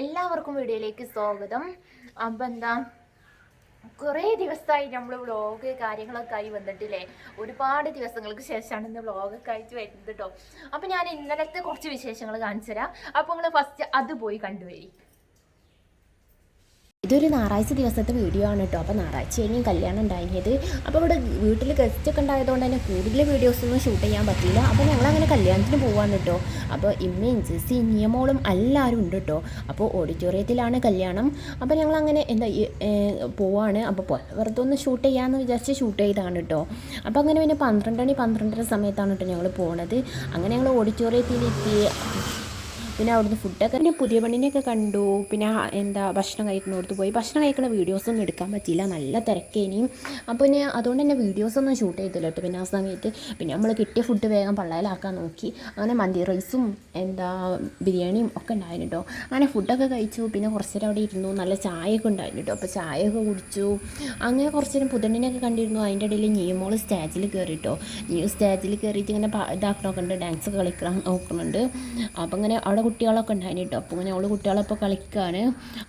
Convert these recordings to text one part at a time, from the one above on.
എല്ലാവർക്കും വീഡിയോയിലേക്ക് സ്വാഗതം. അപ്പം എന്താ കുറേ ദിവസമായി നമ്മൾ വ്ളോഗ് കാര്യങ്ങളൊക്കെ ആയി വന്നിട്ടില്ലേ? ഒരുപാട് ദിവസങ്ങൾക്ക് ശേഷമാണ് ഇന്ന് വ്ളോഗൊക്കെ ആയിട്ട് വരുന്നത് കേട്ടോ അപ്പം ഞാൻ ഇന്നലത്തെ കുറച്ച് വിശേഷങ്ങൾ കാണിച്ചു തരാം അപ്പോൾ നിങ്ങൾ ഫസ്റ്റ് അത് പോയി കണ്ടുവരി ഇതൊരു ഞായറാഴ്ച ദിവസത്തെ വീഡിയോ ആണ് കേട്ടോ അപ്പോൾ ഞായറാഴ്ച കഴിഞ്ഞ് കല്യാണം ഉണ്ടായിരുന്നത് അപ്പോൾ ഇവിടെ വീട്ടിൽ ഗസ്റ്റ് ഒക്കെ ഉണ്ടായതുകൊണ്ട് തന്നെ കൂടുതൽ വീഡിയോസ് ഒന്നും ഷൂട്ട് ചെയ്യാൻ പറ്റിയില്ല. അപ്പോൾ ഞങ്ങളങ്ങനെ കല്യാണത്തിന് പോവാണ് കേട്ടോ അപ്പോൾ ഇമ്മയും ജെസ്സി നിയമോളും എല്ലാവരും ഉണ്ട് കേട്ടോ അപ്പോൾ ഓഡിറ്റോറിയത്തിലാണ് കല്യാണം. അപ്പോൾ ഞങ്ങളങ്ങനെ എന്താ പോവാണ്. അപ്പോൾ വെറുതെ ഒന്ന് ഷൂട്ട് ചെയ്യാമെന്ന് വിചാരിച്ച് ഷൂട്ട് ചെയ്താണ് കേട്ടോ അപ്പോൾ അങ്ങനെ പിന്നെ പന്ത്രണ്ട് മണി പന്ത്രണ്ടര സമയത്താണ് കേട്ടോ ഞങ്ങൾ പോണത്. അങ്ങനെ ഞങ്ങൾ ഓഡിറ്റോറിയത്തിലെത്തി പിന്നെ അവിടുന്ന് ഫുഡൊക്കെ പിന്നെ പുതിയ പണിനെയൊക്കെ കണ്ടു. പിന്നെ എന്താ ഭക്ഷണം കഴിക്കുന്നിടത്ത് പോയി. ഭക്ഷണം കഴിക്കുന്ന വീഡിയോസൊന്നും എടുക്കാൻ പറ്റിയില്ല. നല്ല തിരക്കേനിയും അപ്പോൾ പിന്നെ അതുകൊണ്ട് തന്നെ വീഡിയോസൊന്നും ഷൂട്ട് ചെയ്തില്ല കേട്ടോ പിന്നെ ആ സമയത്ത്. പിന്നെ നമ്മൾ കിട്ടിയ ഫുഡ് വേഗം പള്ളയിലാക്കാൻ നോക്കി. അങ്ങനെ മന്തി റൈസും എന്താ ബിരിയാണിയും ഒക്കെ ഉണ്ടായിരുന്നു കേട്ടോ അങ്ങനെ ഫുഡൊക്കെ കഴിച്ചു. പിന്നെ കുറച്ച് നേരം അവിടെ ഇരുന്നു. നല്ല ചായയൊക്കെ ഉണ്ടായിരുന്നു കേട്ടോ അപ്പോൾ ചായയൊക്കെ കുടിച്ചു. അങ്ങനെ കുറച്ച് നേരം പുതണ്ണിനെയൊക്കെ കണ്ടിരുന്നു. അതിന്റെ ഇടയിൽ മോൾ സ്റ്റേജിൽ കയറി ന്യൂ സ്റ്റേജിൽ കയറിയിട്ട് ഇങ്ങനെ ഇതാക്കണമൊക്കെ ഉണ്ട് ഡാൻസ് കളിക്കണം നോക്കുന്നുണ്ട്. അപ്പോൾ അങ്ങനെ അവിടെ കുട്ടികളൊക്കെ ഉണ്ടായിരുന്നു കേട്ടോ അപ്പോൾ ഇങ്ങനെ അവൾ കുട്ടികളൊപ്പോൾ കളിക്കുകയാണ്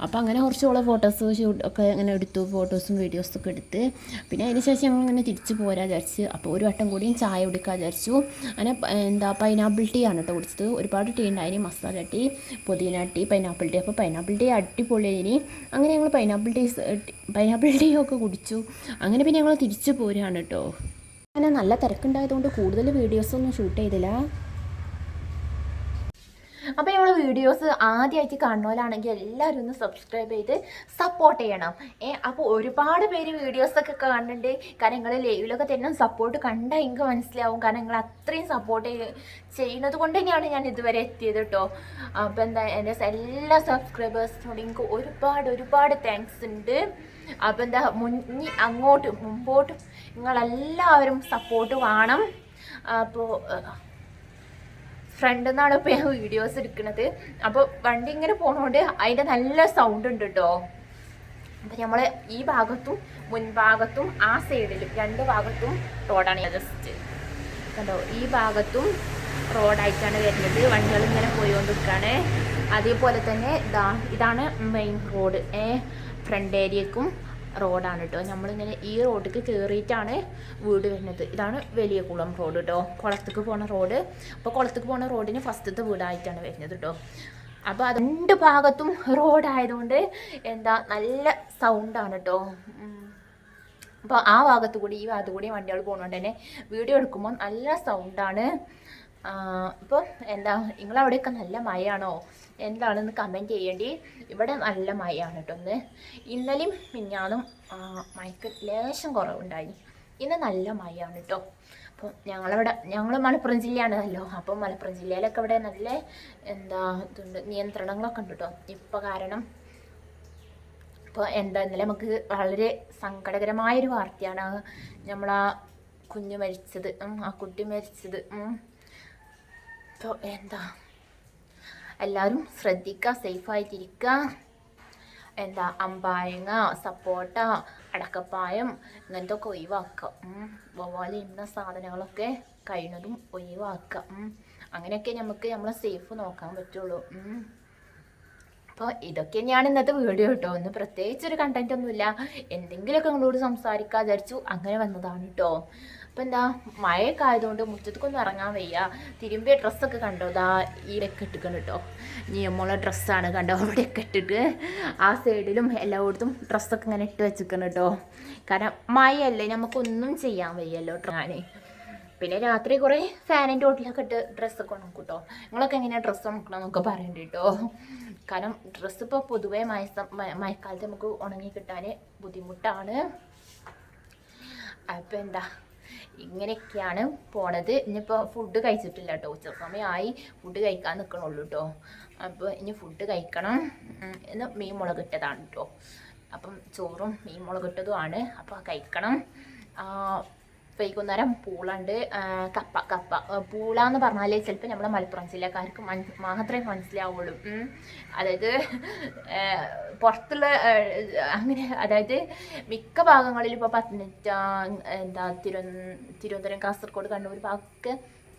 അപ്പോൾ അങ്ങനെ കുറച്ച് ഓളെ ഫോട്ടോസ് ഷൂട്ട് ഒക്കെ ഇങ്ങനെ എടുത്തു ഫോട്ടോസും വീഡിയോസും ഒക്കെ എടുത്ത്. പിന്നെ അതിന് ശേഷം ഞങ്ങൾ ഇങ്ങനെ തിരിച്ച് പോരാ വിചാരിച്ച്. അപ്പോൾ ഒരു വട്ടം കൂടിയും ചായ കുടിക്കാൻ വിചാരിച്ചു. അങ്ങനെ എന്താ പൈനാപ്പിൾ ടീ ആണ് കേട്ടോ കുടിച്ചത്. ഒരുപാട് ടീ ഉണ്ടായിരുന്നു മസാല ടീ പുതിന ടീ പൈനാപ്പിൾ ടീ അപ്പോൾ പൈനാപ്പിൾ ടീ അടിപൊളിയായിനി. അങ്ങനെ ഞങ്ങൾ പൈനാപ്പിൾ ടീ പൈനാപ്പിൾ ടീ ഒക്കെ കുടിച്ചു. അങ്ങനെ പിന്നെ ഞങ്ങൾ തിരിച്ച് പോരുകയാണ് കേട്ടോ അങ്ങനെ നല്ല തിരക്കുണ്ടായതുകൊണ്ട് കൂടുതൽ വീഡിയോസൊന്നും ഷൂട്ട് ചെയ്തില്ല. അപ്പോൾ ഞങ്ങൾ വീഡിയോസ് ആദ്യമായിട്ട് കാണുന്നവരാണെങ്കിൽ എല്ലാവരും ഒന്ന് സബ്സ്ക്രൈബ് ചെയ്ത് സപ്പോർട്ട് ചെയ്യണം. ഏ അപ്പോൾ ഒരുപാട് പേര് വീഡിയോസൊക്കെ കാണുന്നുണ്ട്. കാരണം നിങ്ങൾ ലൈവിലൊക്കെ തന്നെ സപ്പോർട്ട് കണ്ടാൽ എനിക്ക് മനസ്സിലാവും. കാരണം നിങ്ങൾ അത്രയും സപ്പോർട്ട് ചെയ്യുന്നത് കൊണ്ട് തന്നെയാണ് ഞാൻ ഇതുവരെ എത്തിയത് കേട്ടോ അപ്പോൾ എന്താ എന്റെ എല്ലാ സബ്സ്ക്രൈബേഴ്സിനോട് എനിക്ക് ഒരുപാട് ഒരുപാട് താങ്ക്സ് ഉണ്ട്. അപ്പോൾ എന്താ മുന്നി അങ്ങോട്ട് മുമ്പോട്ട് നിങ്ങളെല്ലാവരും സപ്പോർട്ട് വേണം. അപ്പോൾ ഫ്രണ്ടിൽ നിന്നാണ് ഇപ്പോൾ ഞാൻ വീഡിയോസ് എടുക്കുന്നത് അപ്പോൾ വണ്ടി ഇങ്ങനെ പോണോണ്ട് അതിന്റെ നല്ല സൗണ്ട് ഉണ്ട് കേട്ടോ അപ്പം നമ്മൾ ഈ ഭാഗത്തും മുൻഭാഗത്തും ആ സൈഡിലും രണ്ട് ഭാഗത്തും റോഡാണ് ജസ്റ്റ് കണ്ടോ? ഈ ഭാഗത്തും റോഡായിട്ടാണ് വരുന്നത്. വണ്ടികൾ ഇങ്ങനെ പോയിക്കൊണ്ടിരിക്കുകയാണ് അതേപോലെ തന്നെ ഇതാ ഇതാണ് മെയിൻ റോഡ് ഏ ഫ്രണ്ട് ഏരിയക്കും റോഡാണ് കേട്ടോ. നമ്മളിങ്ങനെ ഈ റോഡിലേക്ക് കയറിയിട്ടാണ് വീട് വരുന്നത്. ഇതാണ് വലിയ കുളം റോഡ് കേട്ടോ. കുളത്തേക്ക് പോണ റോഡ്. അപ്പോൾ കുളത്തേക്ക് പോണ റോഡിന് ഫസ്റ്റത്തെ വീടായിട്ടാണ് വരുന്നത് കേട്ടോ. അപ്പോൾ അത് രണ്ട് ഭാഗത്തും റോഡായതുകൊണ്ട് എന്താ നല്ല സൗണ്ടാണ് കേട്ടോ. അപ്പോൾ ആ ഭാഗത്തു കൂടി ഈ ഭാഗത്തു കൂടി വണ്ടികൾ പോകുന്നതുകൊണ്ട് തന്നെ വീഡിയോ എടുക്കുമ്പോൾ നല്ല സൗണ്ടാണ്. ഇപ്പോൾ എന്താ നിങ്ങളവിടെയൊക്കെ നല്ല മഴയാണോ? എന്താണെന്ന് കമന്റ് ചെയ്യേണ്ടി. ഇവിടെ നല്ല മഴയാണ് കേട്ടോ ഒന്ന് ഇന്നലെയും മിഞ്ഞാന്നും ആ, മഴക്ക് ലേശം കുറവുണ്ടായി. ഇന്ന് നല്ല മഴയാണ് കേട്ടോ. അപ്പോൾ ഞങ്ങളവിടെ ഞങ്ങൾ മലപ്പുറം ജില്ലയാണല്ലോ. അപ്പോൾ മലപ്പുറം ജില്ലയിലൊക്കെ ഇവിടെ നല്ല എന്താ ഇതുണ്ട് നിയന്ത്രണങ്ങളൊക്കെ ഉണ്ട് കേട്ടോ. ഇപ്പോൾ കാരണം ഇപ്പോൾ എന്താ ഇന്നലെ നമുക്ക് വളരെ സങ്കടകരമായൊരു വാർത്തയാണ്. നമ്മളാ കുഞ്ഞ് മരിച്ചത് ആ കുട്ടി മരിച്ചത് ഇപ്പോൾ എന്താ? എല്ലാവരും ശ്രദ്ധിക്കുക സേഫായിട്ടിരിക്കുക എന്താ അമ്പായങ്ങ സപ്പോട്ട അടക്കപ്പായം ഇങ്ങനത്തെ ഒക്കെ ഒഴിവാക്കുക വവ്വാല ഇന്ന സാധനങ്ങളൊക്കെ കഴിയുന്നതും ഒഴിവാക്കുക അങ്ങനെയൊക്കെ നമുക്ക് നമ്മളെ സേഫ് നോക്കാൻ പറ്റുള്ളൂ. അപ്പോൾ ഇതൊക്കെ തന്നെയാണ് ഇന്നത്തെ വീഡിയോ കേട്ടോ. ഒന്ന് പ്രത്യേകിച്ച് ഒരു കണ്ടന്റ് ഒന്നുമില്ല. എന്തെങ്കിലുമൊക്കെ നിങ്ങളോട് സംസാരിക്കാൻ വിചാരിച്ചു. അങ്ങനെ വന്നതാണ് കേട്ടോ. അപ്പോൾ എന്താ മഴയൊക്കെ ആയതുകൊണ്ട് മുറ്റത്തേക്കൊന്നും ഇറങ്ങാൻ വയ്യ. തിരുമ്പിയ ഡ്രസ്സൊക്കെ കണ്ടോ? ദാ ഈടൊക്കെ ഇട്ടിക്കണം കേട്ടോ നിയമമുള്ള ഡ്രസ്സാണ് കണ്ടോ? അവിടെയൊക്കെ ഇട്ടിട്ട് ആ സൈഡിലും എല്ലായിടത്തും ഡ്രസ്സൊക്കെ ഇങ്ങനെ ഇട്ട് വെച്ചിരിക്കണം കേട്ടോ കാരണം മഴയല്ലേ നമുക്കൊന്നും ചെയ്യാൻ വയ്യല്ലോ ഞാൻ പിന്നെ രാത്രി കുറേ ഫാനിന്റെ ഓട്ടിലൊക്കെ ഇട്ട് ഡ്രസ്സൊക്കെ ഉണക്കും കേട്ടോ നിങ്ങളൊക്കെ എങ്ങനെയാണ് ഡ്രസ്സ് ഉണക്കണം എന്നൊക്കെ പറയണ്ട കേട്ടോ കാരണം ഡ്രസ്സ് ഇപ്പോൾ പൊതുവേ മഴ മഴക്കാലത്ത് നമുക്ക് ഉണങ്ങി കിട്ടാൻ ബുദ്ധിമുട്ടാണ്. അപ്പോൾ എന്താ ഇങ്ങനെയൊക്കെയാണ് പോണത്. ഇനിയിപ്പോൾ ഫുഡ് കഴിച്ചിട്ടില്ല കേട്ടോ ഉച്ച സമയമായി ഫുഡ് കഴിക്കാൻ നിൽക്കണുള്ളൂ കേട്ടോ അപ്പോൾ ഇനി ഫുഡ് കഴിക്കണം. എന്ന് മീൻ മുളക് ഇട്ടതാണ് കേട്ടോ അപ്പം ചോറും മീൻ മുളക് ഇട്ടതുമാണ് അപ്പോൾ കഴിക്കണം. വൈകുന്നേരം പൂളുണ്ട് കപ്പ കപ്പ പൂള എന്ന് പറഞ്ഞാൽ ചിലപ്പോൾ നമ്മളെ മലപ്പുറം ജില്ലക്കാർക്ക് മൻ മാത്രമേ മനസ്സിലാവുള്ളൂ. അതായത് പുറത്തുള്ള അങ്ങനെ അതായത് മിക്ക ഭാഗങ്ങളിലും ഇപ്പോൾ പത്തനംതിട്ട എന്താ തിരു തിരുവനന്തപുരം കാസർഗോഡ് കണ്ണൂർ ഭാഗമൊക്കെ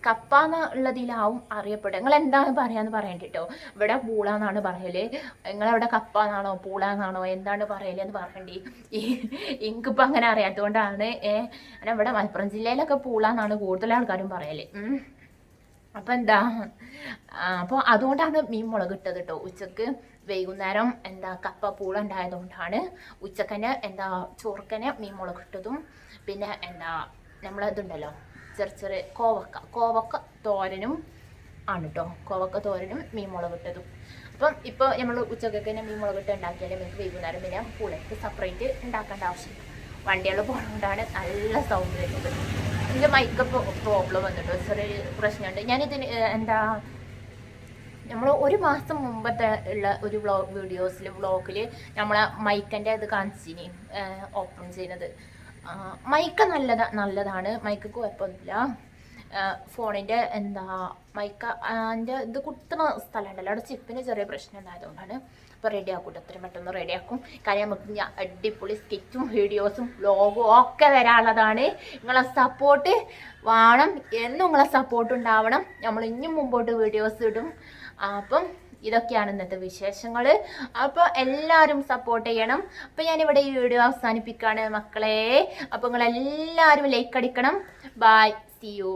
കപ്പ എന്നുള്ളതിലാവും അറിയപ്പെടുക. നിങ്ങൾ എന്താണ് പറയാന്ന് പറയണ്ട കേട്ടോ ഇവിടെ പൂള എന്നാണ് പറയൽ. നിങ്ങളവിടെ കപ്പ എന്നാണോ പൂള എന്നാണോ എന്താണ് പറയൽ എന്ന് പറയണ്ടി. ഈ എനിക്കിപ്പോൾ അങ്ങനെ അറിയാത്തതുകൊണ്ടാണ് ഏഹ് ഇവിടെ മലപ്പുറം ജില്ലയിലൊക്കെ പൂള എന്നാണ് കൂടുതൽ ആൾക്കാരും പറയൽ. അപ്പം എന്താ? അപ്പോൾ അതുകൊണ്ടാണ് മീൻ മുളക് ഇട്ടത് കേട്ടോ ഉച്ചയ്ക്ക് വൈകുന്നേരം എന്താ കപ്പ പൂള ഉണ്ടായതുകൊണ്ടാണ് ഉച്ചക്കന് എന്താ ചോർക്കന് മീൻ മുളക് ഇട്ടതും. പിന്നെ എന്താ നമ്മളതുണ്ടല്ലോ ചെറിയ ചെറിയ കോവക്ക കോവക്ക തോരനും ആണ് കേട്ടോ കോവക്ക തോരനും മീൻ മുളക് ഇട്ടതും. അപ്പം ഇപ്പോൾ നമ്മൾ ഉച്ചക്കൊക്കെ തന്നെ മീൻ മുളക് ഇട്ട് ഉണ്ടാക്കിയാലും നമുക്ക് വൈകുന്നേരം പിന്നെ പുളക്ക് സെപ്പറേറ്റ് ഉണ്ടാക്കേണ്ട ആവശ്യമില്ല. വണ്ടികൾ പോകുന്നതുകൊണ്ടാണ് നല്ല സൗണ്ട് വരുന്നത്. എന്റെ മൈക്ക് പ്രോബ്ലം വന്നിട്ടോ. ചെറിയ പ്രശ്നമുണ്ട് ഞാനിതിന് എന്താ നമ്മൾ ഒരു മാസം മുമ്പത്തെ ഉള്ള ഒരു വ്ളോഗ് വീഡിയോസിൽ വ്ളോഗിൽ നമ്മളെ മൈക്കന്റെ ഇത് കാണിച്ചിനി. ഓപ്പൺ ചെയ്യുന്നത് മൈക്ക് നല്ലതാ നല്ലതാണ്. മൈക്ക് കുഴപ്പമൊന്നുമില്ല. ഫോണിന്റെ എന്താ മൈക്ക അതിന്റെ ഇത് കുത്തുന്ന സ്ഥലം ഉണ്ടല്ലോ അവിടെ ചിപ്പിന് ചെറിയ പ്രശ്നം ഉണ്ടായതുകൊണ്ടാണ് അപ്പോൾ റെഡി ആക്കും എത്രയും പെട്ടെന്ന് റെഡി ആക്കും. കാര്യം നമുക്ക് അടിപൊളി സ്കിറ്റും വീഡിയോസും ബ്ലോഗും ഒക്കെ വരാനുള്ളതാണ്. നിങ്ങളെ സപ്പോർട്ട് വേണം. എന്നും നിങ്ങളെ സപ്പോർട്ട് ഉണ്ടാവണം. നമ്മൾ ഇനിയും മുമ്പോട്ട് വീഡിയോസ് ഇടും. അപ്പം ഇതൊക്കെയാണ് ഇന്നത്തെ വിശേഷങ്ങൾ അപ്പോൾ എല്ലാവരും സപ്പോർട്ട് ചെയ്യണം. അപ്പോൾ ഞാനിവിടെ ഈ വീഡിയോ അവസാനിപ്പിക്കുകയാണ് മക്കളെ. അപ്പോൾ നിങ്ങളെല്ലാവരും ലൈക്ക് അടിക്കണം. By C U